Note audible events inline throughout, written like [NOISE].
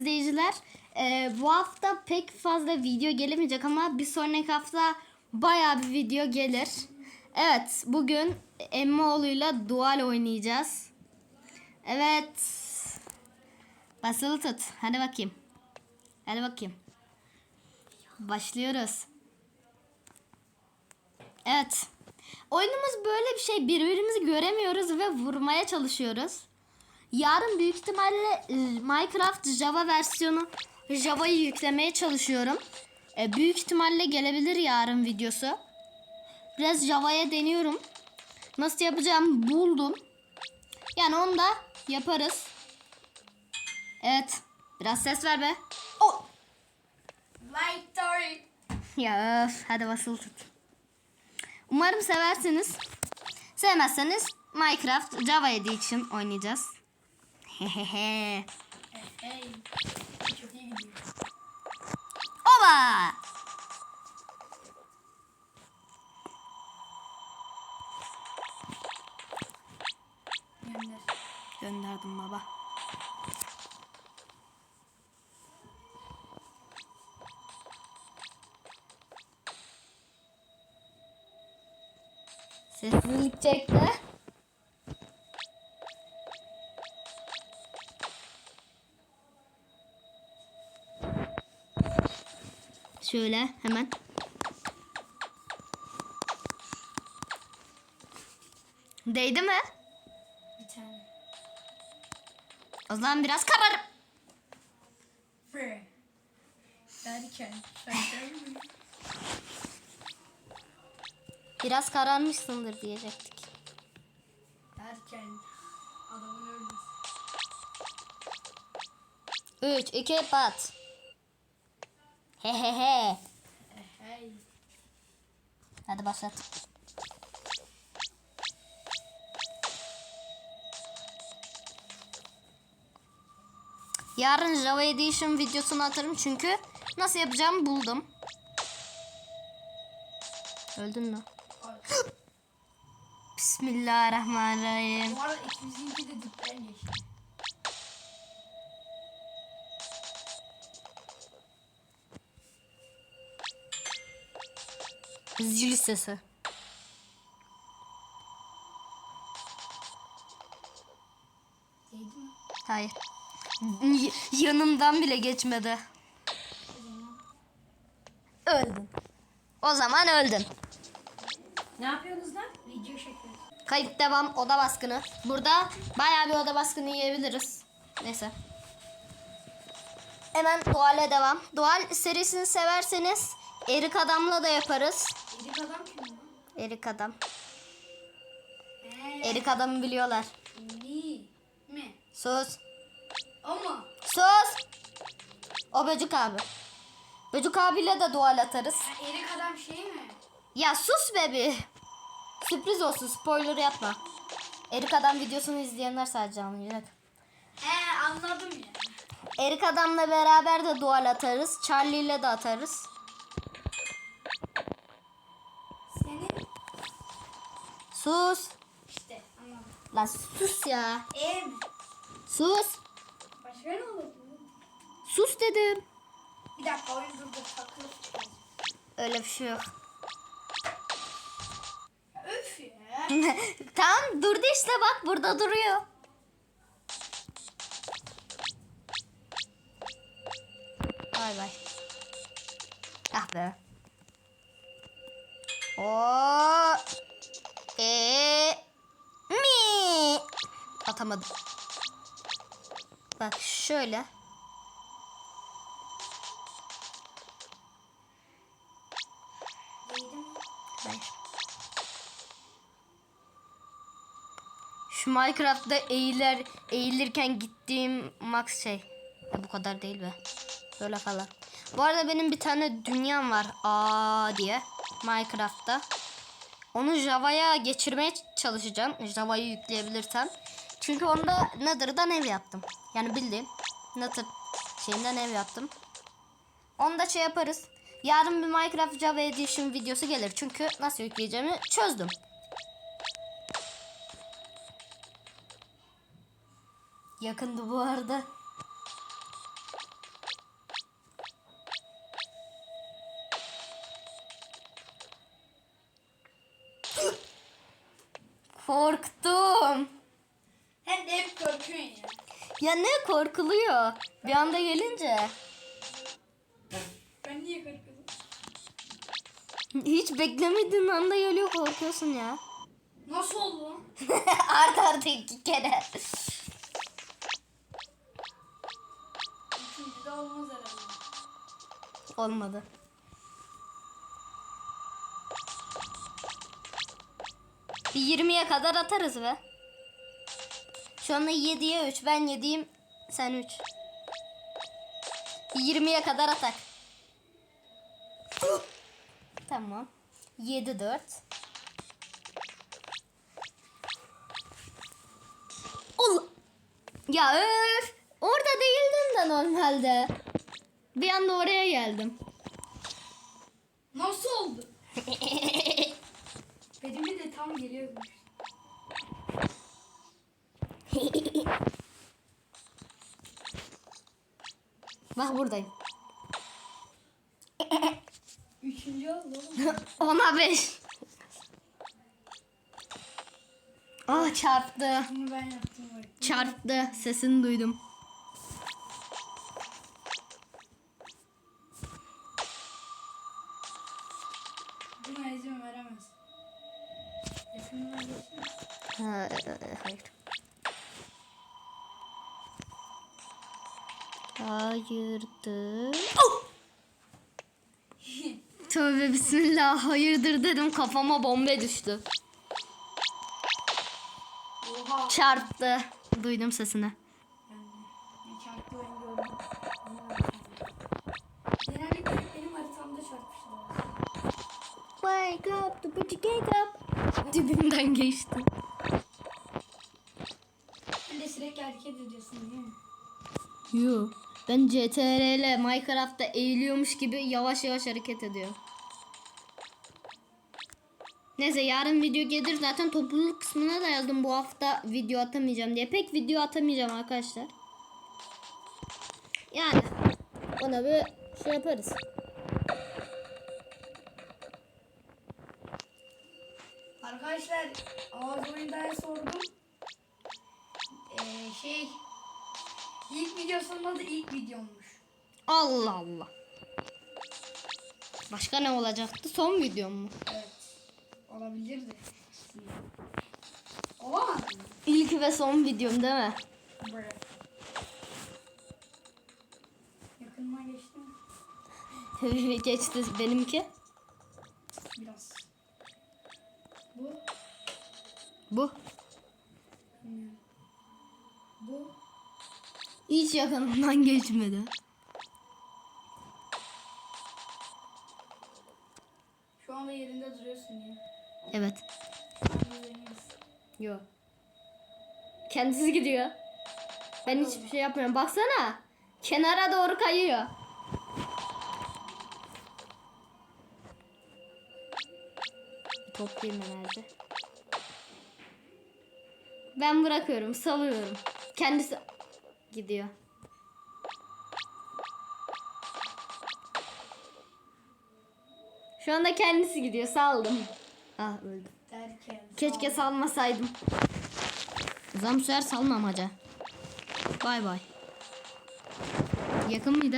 izleyiciler. Ee, bu hafta pek fazla video gelemeyecek ama bir sonraki hafta baya bir video gelir. Evet bugün Emmoğlu'yla dual oynayacağız. Evet. Basılı tut. Hadi bakayım. Hadi bakayım. Başlıyoruz. Evet. Oyunumuz böyle bir şey. Birbirimizi göremiyoruz ve vurmaya çalışıyoruz. Yarın büyük ihtimalle e, Minecraft Java versiyonu Java'yı yüklemeye çalışıyorum. E, büyük ihtimalle gelebilir yarın videosu. Biraz Java'ya deniyorum. Nasıl yapacağımı buldum. Yani onu da yaparız. Evet. Biraz ses ver be. Oh. Victory. Ya öf, hadi basılı tut. Umarım seversiniz. Sevmezseniz Minecraft Java Edition oynayacağız. Hehehe. Hey. Çok iyi gidiyor. Oba! Gönder. Gönderdim baba. Sessizlik çekti. Şöyle hemen. Değdi mi? Bir tane. O zaman biraz kararım. Biraz kararmışsındır diyecektik. Derken. Adamın ölmesi. 3, 2, pat. He he he. Hey. Hadi başlat. Yarın Java Edition videosunu atarım çünkü nasıl yapacağımı buldum. Öldün mü? [GASPS] Bismillahirrahmanirrahim. Bu arada ikimizinki de dipten geçti. Zil sesi. Hayır. Y- yanımdan bile geçmedi. Öldün. O zaman öldün. Ne yapıyorsunuz lan? Video çekiyoruz. Kayıt devam oda baskını. Burada bayağı bir oda baskını yiyebiliriz. Neyse. Hemen Dual'e devam. Dual serisini severseniz Erik Adam'la da yaparız. Erik adam kim lan? Erik Adam. Eee. Erik Adam'ı biliyorlar. Mi. Mi. Sus. Ama. Sus. O Böcük abi. Böcük abiyle de dual atarız. Ha, Erik adam şey mi? Ya sus be bir. Sürpriz olsun spoiler yapma. Erik Adam videosunu izleyenler sadece anlayacak. He anladım ya. Erik Adam'la beraber de dual atarız. Charlie ile de atarız. Sus. işte anladım. Lan sus ya. E mi? Sus. Başka ne olur? Sus dedim. Bir dakika oyun durdu. Takılı çıkacağız. Öyle bir şey yok. Öf ya. [LAUGHS] tamam durdu işte bak burada duruyor. Bay bay. Ah be. O e mi atamadım. Bak şöyle. Hayır. Şu Minecraft'ta eğilir, eğilirken gittiğim max şey. Ya bu kadar değil be. Böyle falan. Bu arada benim bir tane dünyam var. Aa diye. Minecraft'ta. Onu Java'ya geçirmeye çalışacağım. Java'yı yükleyebilirsem. Çünkü onda Nether'dan ev yaptım. Yani bildiğin Nether şeyinden ev yaptım. Onu da şey yaparız. Yarın bir Minecraft Java Edition videosu gelir. Çünkü nasıl yükleyeceğimi çözdüm. Yakındı bu arada. Korktum. Sen de hep korkuyorsun ya. Ya ne korkuluyor? Bir anda gelince. Ben niye korkuyorum? Hiç beklemediğin anda geliyor korkuyorsun ya. Nasıl oldu? [LAUGHS] Art arda iki kere. Üçüncü de olmaz herhalde. Olmadı. Bir 20'ye kadar atarız be. Şu anda 7'ye 3. Ben 7'yim. Sen 3. 20'ye kadar atak. tamam. 7 4. Allah. Ya öf. Orada değildim de normalde. Bir anda oraya geldim. Nasıl oldu? [LAUGHS] Benimki de tam geliyormuş. [LAUGHS] Bak buradayım. Üçüncü oldu. [LAUGHS] Ona 5. Ah çarptı. Bunu ben yaptım bak. Çarptı. Sesini duydum. Buna izin veremez. Ha, hayır. Hayırdır? Oh! Tövbe bismillah hayırdır dedim kafama bombe düştü. Oha. Çarptı. Duydum sesini. Dibimden geçti. Sen de sürekli hareket ediyorsun değil mi? Yo. Ben CTRL ile Minecraft'ta eğiliyormuş gibi yavaş yavaş hareket ediyor. Neyse yarın video gelir zaten topluluk kısmına da yazdım bu hafta video atamayacağım diye. Pek video atamayacağım arkadaşlar. Yani ona bir şey yaparız. Arkadaşlar Ağız Oyunda'ya sordum. Ee, şey ilk videosunda da ilk videommuş. Allah Allah. Başka ne olacaktı? Son videom mu? Evet. Olabilirdi. Olamaz mı? İlk ve son videom değil mi? Böyle. Yakınıma geçti mi? [LAUGHS] Geçti benimki. Bu. Bu. Hiç yakınımdan geçmedi. Şu anda yerinde duruyorsun ya. Evet. Yok. Kendisi gidiyor. Ben hiçbir şey yapmıyorum. Baksana. Kenara doğru kayıyor. Toplayayım enerji. Ben bırakıyorum, salıyorum. Kendisi gidiyor. Şu anda kendisi gidiyor, saldım. Ah öldüm. Derken. Keşke salmasaydım. O zaman bu sefer salmamaca. Bay bay. Yakın mıydı?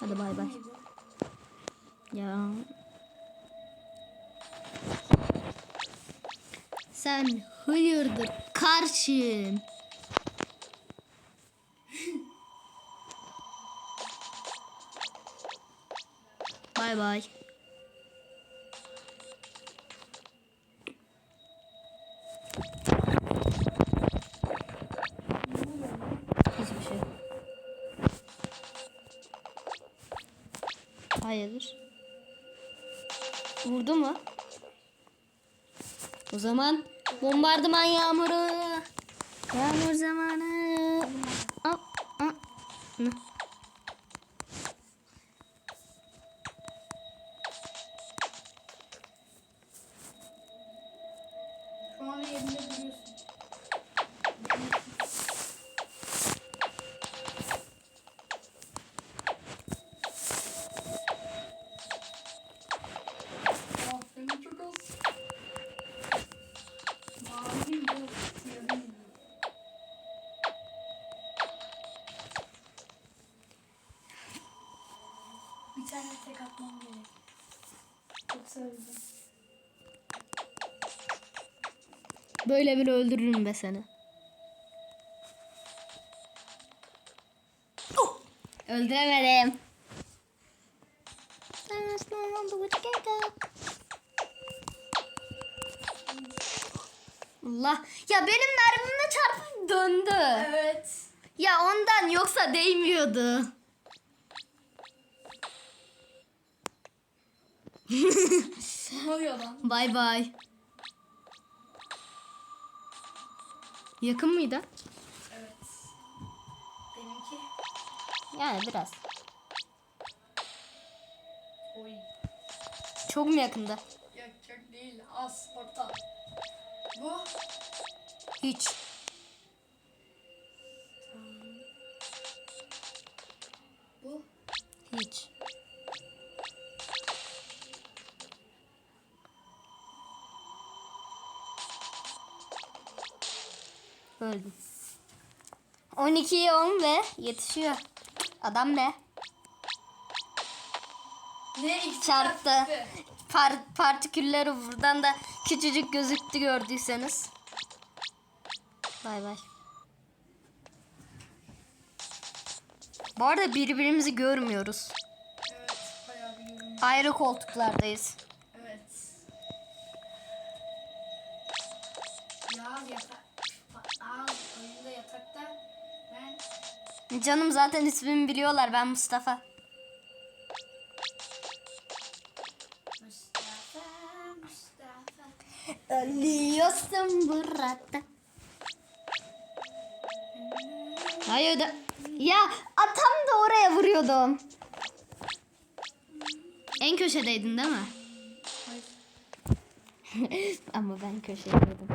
Hadi bay bay. Ya. Sen hayırdır karşım. bay bay. Şey. Hayırdır? Zaman bombardıman yağmuru. Yağmur zamanı. Aa, aa. Tane tek atmam gerek. Yoksa öldüm. Böyle bile öldürürüm be seni. Oh! Öldüremedim. Allah. Ya benim mermime çarpıp döndü. Evet. Ya ondan yoksa değmiyordu. Ne oluyor lan? Bay bay. Yakın mıydı? Evet. Benimki. Yani biraz. Oy. Çok mu yakındı? Yok çok değil. Az orta. Bu. Hiç. 12'ye 10 ve yetişiyor. Adam ne? Ne Çarptı. Par partikülleri buradan da küçücük gözüktü gördüyseniz. Bay bay. Bu arada birbirimizi görmüyoruz. Evet. Bayağı bir. Ayrı koltuklardayız. Evet. Yağız yatak. Canım zaten ismimi biliyorlar. Ben Mustafa. Mustafa Mustafa. Ölüyorsun burada. Hayır da. Ya atam da oraya vuruyordum. En köşedeydin değil mi? Hayır. [LAUGHS] Ama ben köşedeydim.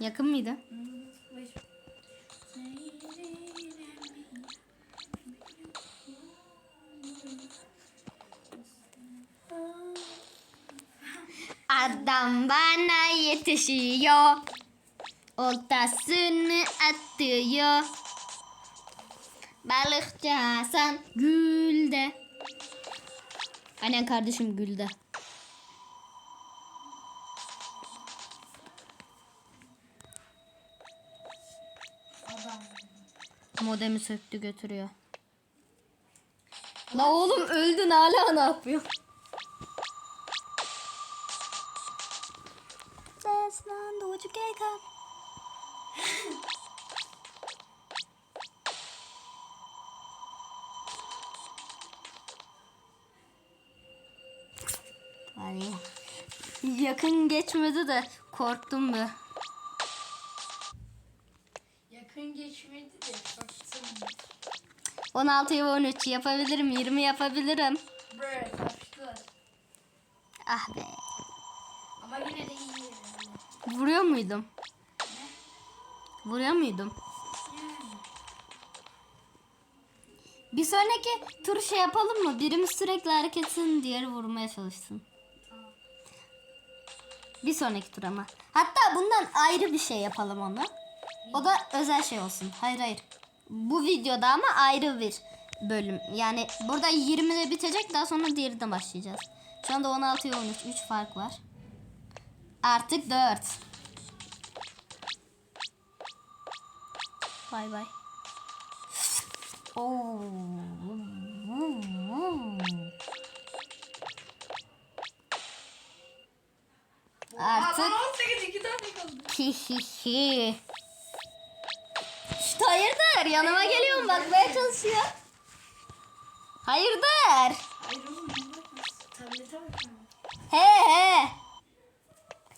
Yakın mıydı? Adam bana yetişiyor. Oltasını atıyor. Balıkçı Hasan Gül'de. Aynen kardeşim Gül'de. Modemi söktü götürüyor. La oğlum öldün hala ne yapıyor? Ucu kekap. Hadi. Yakın geçmedi de korktum be. Yakın geçmedi de baktım. 16'ya 13 yapabilirim, 20 yapabilirim. Bre kaçtılar. Ah be. Ama yine de iyi. Vuruyor muydum? Vuruyor muydum? Yani. Bir sonraki tur şey yapalım mı? Birimiz sürekli hareket etsin, diğeri vurmaya çalışsın. Tamam. Bir sonraki tur ama. Hatta bundan ayrı bir şey yapalım onu. O da özel şey olsun. Hayır hayır. Bu videoda ama ayrı bir bölüm. Yani burada 20'de bitecek daha sonra diğerine başlayacağız. Şu anda 16'ya 13. 3 fark var. Artık 4. Bay bay. Oo. Artık Aa, 18 iki tane kaldı. Hihihi. Hayırdır yanıma geliyorum bakmaya çalışıyor. Hayırdır. Hayır oğlum. Tablete. He he.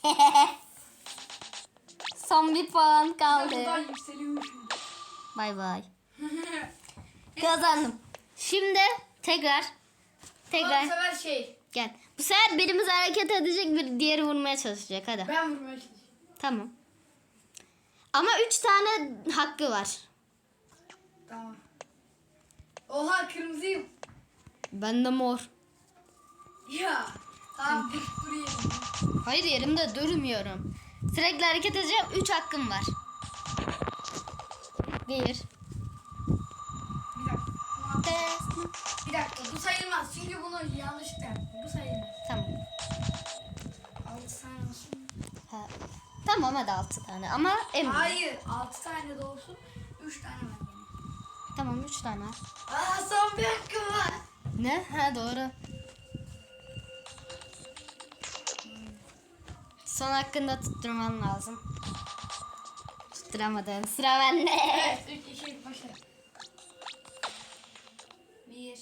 [LAUGHS] Son bir puan kaldı. yükseliyormuşum. Bay bay. [LAUGHS] Kazandım. Şimdi tekrar Bu tekrar sefer şey. gel. Bu sefer birimiz hareket edecek bir diğeri vurmaya çalışacak hadi. Ben vurmaya çalışıyorum. Tamam. Ama üç tane hakkı var. Tamam. Oha kırmızıyım. Ben de mor. Ya. Tamam durayım. Hayır yerimde durmuyorum. Sürekli hareket edeceğim. 3 hakkım var. Bir. Bir dakika. Bu sayılmaz çünkü bunu yanlışlıkla yaptım. Bu sayılmaz. Tamam. Tamam hadi altı tane ama emin. Hayır 6 tane de olsun. 3 tane var. Tamam üç tane. Aa son bir hakkım var. Ne? Ha doğru. Son hakkında tutturman lazım. Tutturamadın. Sıra bende. Evet 3 2 başla. 1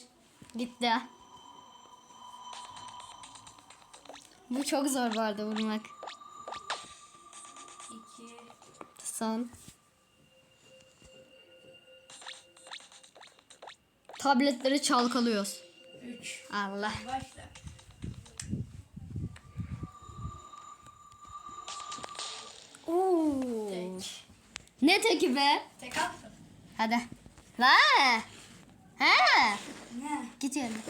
Gitti. Bu çok zor bu arada vurmak. 90. Tabletleri çalkalıyoruz. 3. Allah. Başla. Oo. Ne teki be? Tek attım. Hadi. La. He. Ne? Gidiyorum.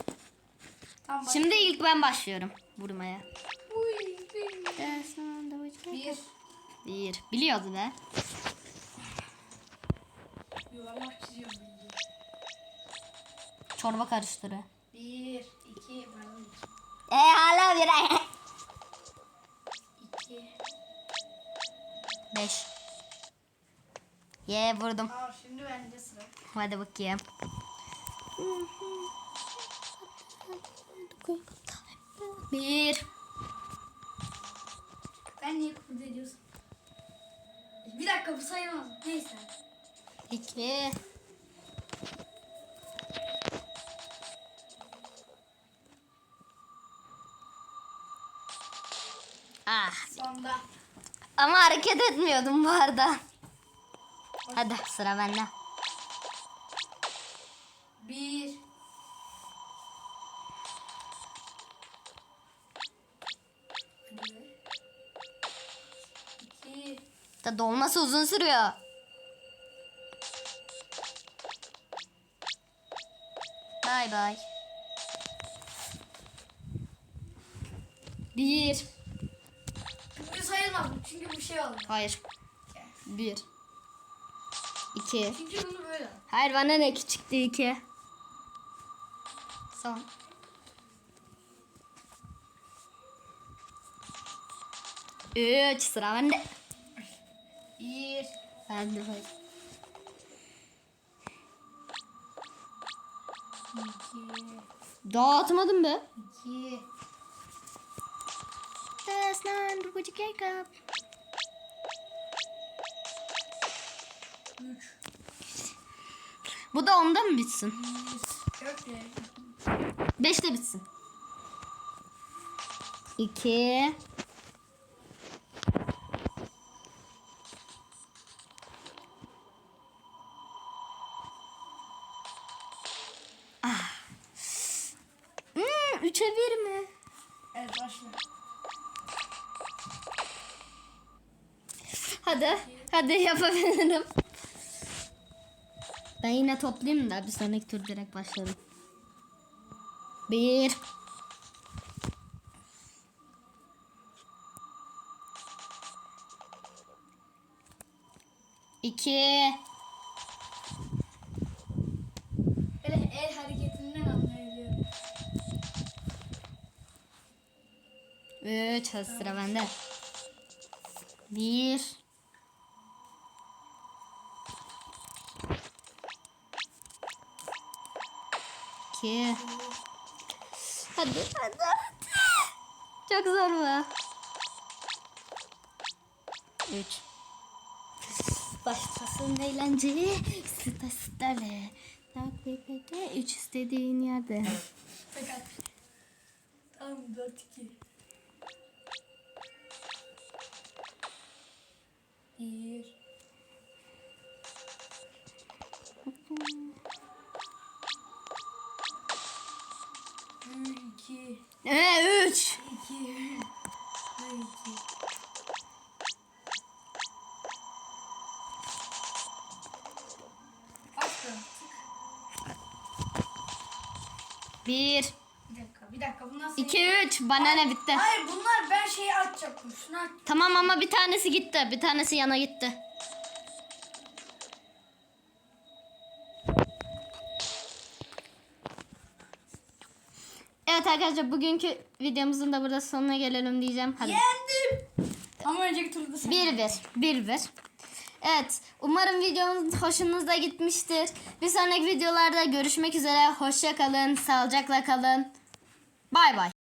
Tamam, Şimdi ilk ben başlıyorum vurmaya. Uy. Bir. Bir. Biliyordu be. yuvarlak çiziyorum bilgi. Çorba karıştırı. Bir, iki, pardon. E hala bir. İki. Beş. Ye vurdum. Aa şimdi bende sıra. Hadi bakayım. Bir. Ben niye kurdu ediyorsun? Bir dakika bu sayılmaz. Neyse. iki. Ah. Sonda. Ama hareket etmiyordum bu arada. Hadi sıra bende. Da dolması uzun sürüyor. Bay bay. Bir. Bu sayılmaz çünkü bu şey oldu. Hayır. Bir. İki. Çünkü bunu böyle. Hayır bana ne çıktı iki. Son. Üç sıra bende. Bir. Hadi bak. İki. Daha atmadım be. İki. Deslan Rubucu Jacob. Üç. Bu da onda mı bitsin? Bir. Dört. de. Beşte bitsin. İki. Hadi. Hadi yapabilirim. Ben yine toplayayım da bir sonraki tur direkt başlarım. Bir. İki. Böyle el hareketinden anlayabiliyorum. Üç. Sıra bende. Bir. İki. Hadi hadi hadi. Çok zor bu. Üç. Başlasın eğlence. Sıta sıtale. Takipte üç istediğin yerde. Tamam dört iki. Bir. İki. Ee, üç. İki. iki. Başla. Bir. Bir dakika, bir dakika. Bu nasıl? İki, üç. Bana ne bitti? Hayır bunlar ben şeyi atacaktım. Şunu. Tamam ama bir tanesi gitti. Bir tanesi yana gitti. Arkadaşlar bugünkü videomuzun da burada sonuna gelelim diyeceğim. Hadi. Yendim. Ama önceki turda sen. 1-1. 1-1. Evet. Umarım videomuz hoşunuza gitmiştir. Bir sonraki videolarda görüşmek üzere. Hoşça kalın. Sağlıcakla kalın. Bay bay.